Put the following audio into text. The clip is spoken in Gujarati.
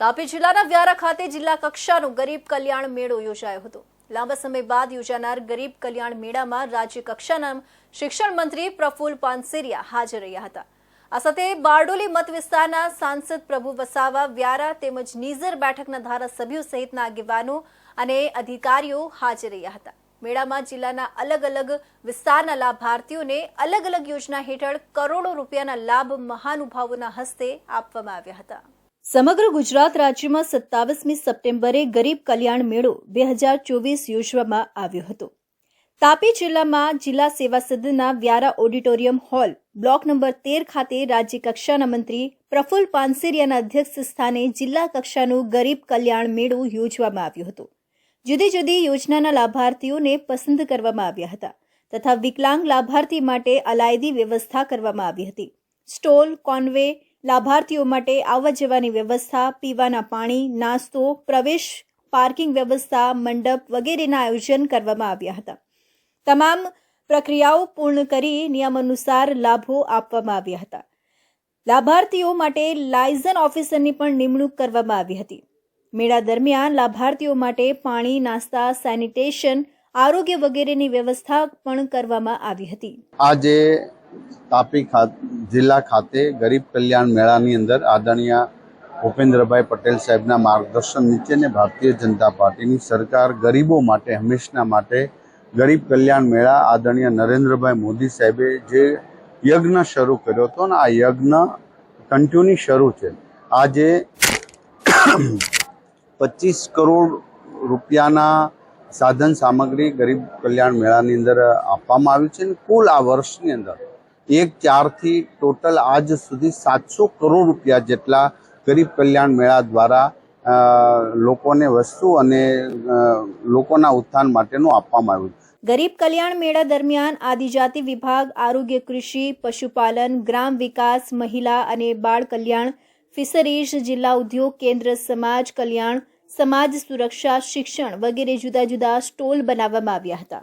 તાપી જિલ્લાના વ્યારા ખાતે જિલ્લા કક્ષાનો ગરીબ કલ્યાણ મેળો યોજાયો હતો. લાંબા સમય બાદ યોજાનાર ગરીબ કલ્યાણ મેળામાં રાજ્ય કક્ષાના શિક્ષણ મંત્રી પ્રફુલ પાનસેરિયા હાજર રહ્યા હતા. આ સાથે બારડોલી મત વિસ્તારના સાંસદ પ્રભુ વસાવા, વ્યારા તેમજ નીઝર બેઠકના ધારાસભ્યો સહિતના આગેવાનો અને અધિકારીઓ હાજર રહ્યા હતા. મેળામાં જિલ્લાના અલગ અલગ વિસ્તારના લાભાર્થીઓને અલગ અલગ યોજના હેઠળ કરોડો રૂપિયાના લાભ મહાનુભાવોના હસ્તે આપવામાં આવ્યા હતા. સમગ્ર ગુજરાત રાજ્યમાં સત્તાવીસમી સપ્ટેમ્બરે ગરીબ કલ્યાણ મેળો બે હજાર ચોવીસ યોજવામાં આવ્યો હતો. તાપી જિલ્લામાં જિલ્લા સેવા સદનના Vyara auditorium hall block number તેર ખાતે રાજ્ય કક્ષાના મંત્રી પ્રફુલ્લ પાનસેરિયાના અધ્યક્ષ સ્થાને જિલ્લા કક્ષાનું ગરીબ કલ્યાણ મેળો યોજવામાં આવ્યો હતો. જુદી જુદી યોજનાના લાભાર્થીઓને પસંદ કરવામાં આવ્યા હતા તથા વિકલાંગ લાભાર્થી માટે અલાયદી વ્યવસ્થા કરવામાં આવી હતી. સ્ટોલ, કોન્વે લાભાર્થીઓ માટે આવવા જવાની વ્યવસ્થા, પીવાના પાણી, નાસ્તો, પ્રવેશ, પાર્કિંગ વ્યવસ્થા, મંડપ વગેરેના આયોજન કરવામાં આવ્યા હતા. તમામ પ્રક્રિયાઓ પૂર્ણ કરી નિયમ અનુસાર લાભો આપવામાં આવ્યા હતા. લાભાર્થીઓ માટે લાયઝન ઓફિસરની પણ નિમણૂક કરવામાં આવી હતી. મેળા દરમિયાન લાભાર્થીઓ માટે પાણી, નાસ્તા, સેનિટેશન, આરોગ્ય વગેરેની વ્યવસ્થા પણ કરવામાં આવી હતી. આજે તાપી જિલ્લા ખાતે ગરીબ કલ્યાણ મેળાની અંદર આદરણીય ભૂપેન્દ્રભાઈ પટેલ સાહેબના માર્ગદર્શન નીચે ને ભારતીય જનતા પાર્ટીની સરકાર ગરીબો માટે, હંમેશના માટે ગરીબ કલ્યાણ મેળા આદરણીય નરેન્દ્રભાઈ મોદી સાહેબે જે યજ્ઞ શરૂ કર્યો હતો ને, આ યજ્ઞ કન્ટિન્યુ શરૂ છે. આજે પચીસ કરોડ રૂપિયાના સાધન સામગ્રી ગરીબ કલ્યાણ મેળાની અંદર આપવામાં આવ્યું છે અને કુલ આ વર્ષની અંદર એક ચારથી ટોટલ આજ સુધી સાતસો કરોડ રૂપિયા જેટલા ગરીબ કલ્યાણ મેળા દ્વારા લોકોને વસ્તુ અને લોકોના ઉત્થાન માટેનું આપવામાં આવ્યું ગરીબ કલ્યાણ મેળા દરમિયાન આદિજાતિ વિભાગ, આરોગ્ય કૃષિ, પશુપાલન, ગ્રામ વિકાસ, મહિલા અને બાળ કલ્યાણ, ફિશરીઝ, જિલ્લા ઉદ્યોગ, કેન્દ્ર સમાજ કલ્યાણ, સમાજ સુરક્ષા, શિક્ષણ વગેરે જુદા જુદા સ્ટોલ બનાવવામાં આવ્યા હતા.